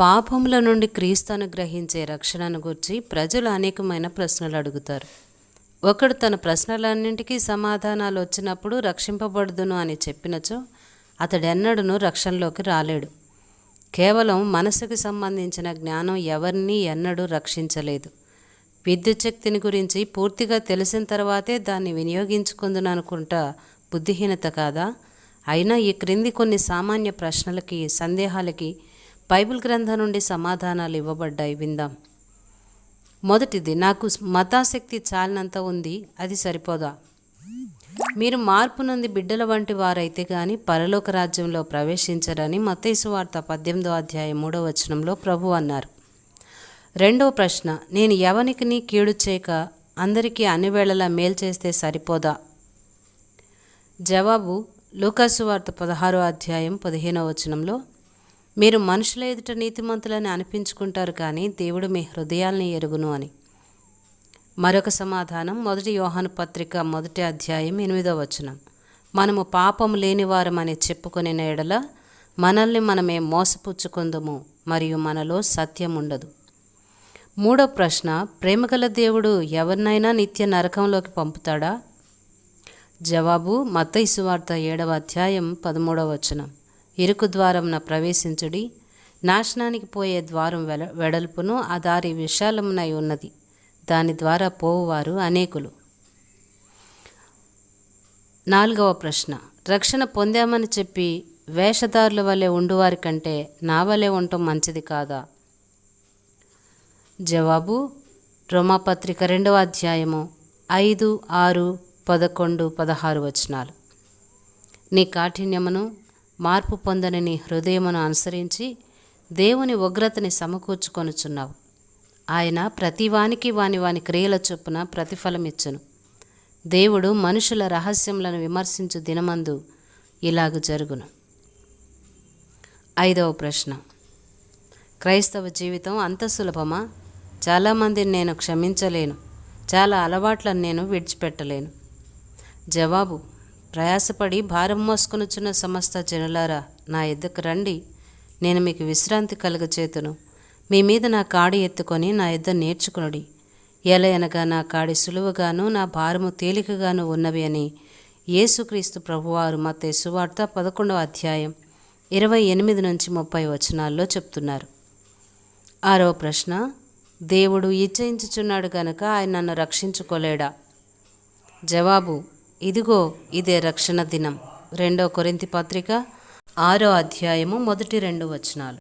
పాపముల నుండి క్రీస్తును గ్రహించే రక్షణను గురించి ప్రజలు అనేకమైన ప్రశ్నలు అడుగుతారు. ఒకడు తన ప్రశ్నలన్నింటికీ సమాధానాలు వచ్చినప్పుడు రక్షింపబడుదును అని చెప్పినచో అతడెన్నడను రక్షణలోకి రాలేడు. కేవలం మనసుకు సంబంధించిన జ్ఞానం ఎవరిని ఎన్నడూ రక్షించలేదు. విద్యుత్ శక్తిని గురించి పూర్తిగా తెలిసిన తర్వాతే దాన్ని వినియోగించుకుందును అనుకుంటా బుద్ధిహీనత కాదా? అయినా ఈ క్రింది కొన్ని సామాన్య ప్రశ్నలకి సందేహాలకి బైబిల్ గ్రంథం నుండి సమాధానాలు ఇవ్వబడ్డాయి. విందాం. మొదటిది నాకు మతాశక్తి చాలినంత ఉంది అది సరిపోదా? మీరు మార్పు నుండి బిడ్డల వంటి వారైతే గాని పరలోక రాజ్యంలో ప్రవేశించరని మతేసు వార్త పద్దెనిమిదో అధ్యాయం మూడో వచనంలో ప్రభు అన్నారు. రెండో ప్రశ్న నేను ఎవనికిని కీడు చేయక అందరికీ అన్ని వేళలా మేలు చేస్తే సరిపోదా? జవాబు లూకాసు వార్త పదహారో అధ్యాయం పదిహేనో వచనంలో మీరు మనుషుల ఎదుట నీతిమంతులని అనిపించుకుంటారు కానీ దేవుడు మీ హృదయాల్ని ఎరుగును అని. మరొక సమాధానం మొదటి యోహాను పత్రిక మొదటి అధ్యాయం ఎనిమిదో వచనం. మనము పాపం లేనివారమని చెప్పుకునే ఎడల మనల్ని మనమే మోసపుచ్చుకుందము మరియు మనలో సత్యం ఉండదు మూడో ప్రశ్న ప్రేమగల దేవుడు ఎవరినైనా నిత్య నరకంలోకి పంపుతాడా? జవాబు మత్తయి వార్త ఏడవ అధ్యాయం పదమూడవ వచనం. ఇరుకు ద్వారంన ప్రవేశించుడి. నాశనానికి పోయే ద్వారం వెల వెడల్పును ఆ దారి విశాలమునై ఉన్నది. దాని ద్వారా పోవువారు అనేకులు. నాలుగవ ప్రశ్న. రక్షణ పొందామని చెప్పి వేషధారుల వలె ఉండువారి కంటే నా వలె ఉండటం మంచిది కాదా? జవాబు రోమాపత్రిక రెండవ అధ్యాయము ఐదు ఆరు పదకొండు పదహారు వచనాలు. నీ కాఠిన్యమును మార్పు పొందని నీ హృదయమును అనుసరించి దేవుని ఉగ్రతని సమకూర్చుకొనుచున్నావు. ఆయన ప్రతివానికి వాని వాని క్రియల చొప్పున ప్రతిఫలమిచ్చును. దేవుడు మనుషుల రహస్యములను విమర్శించు దినమందు ఇలాగ జరుగును. ఐదవ ప్రశ్న. క్రైస్తవ జీవితం అంత సులభమా? చాలామందిని నేను క్షమించలేను. చాలా అలవాట్లను నేను విడిచిపెట్టలేను. జవాబు ప్రయాసపడి భారం మోసుకొనుచున్న సమస్త జనులారా నా ఎద్దుకు రండి. నేను మీకు విశ్రాంతి కలుగచేతును. మీ మీద నా కాడి ఎత్తుకొని నా ఎద్ద నేర్చుకునుడి. ఎలయనగా నా కాడి సులువుగాను నా భారము తేలికగాను ఉన్నవి అని యేసుక్రీస్తు ప్రభువారు మత సువార్త పదకొండవ అధ్యాయం ఇరవై ఎనిమిది నుంచి ముప్పై వచనాల్లో చెప్తున్నారు. ఆరో ప్రశ్న దేవుడు ఇచ్చయించుచున్నాడు గనక ఆయన నన్ను రక్షించుకోలేడా? జవాబు ఇదిగో ఇదే రక్షణ దినం. రెండో కొరింతి పత్రిక ఆరో అధ్యాయము మొదటి రెండు వచనాలు.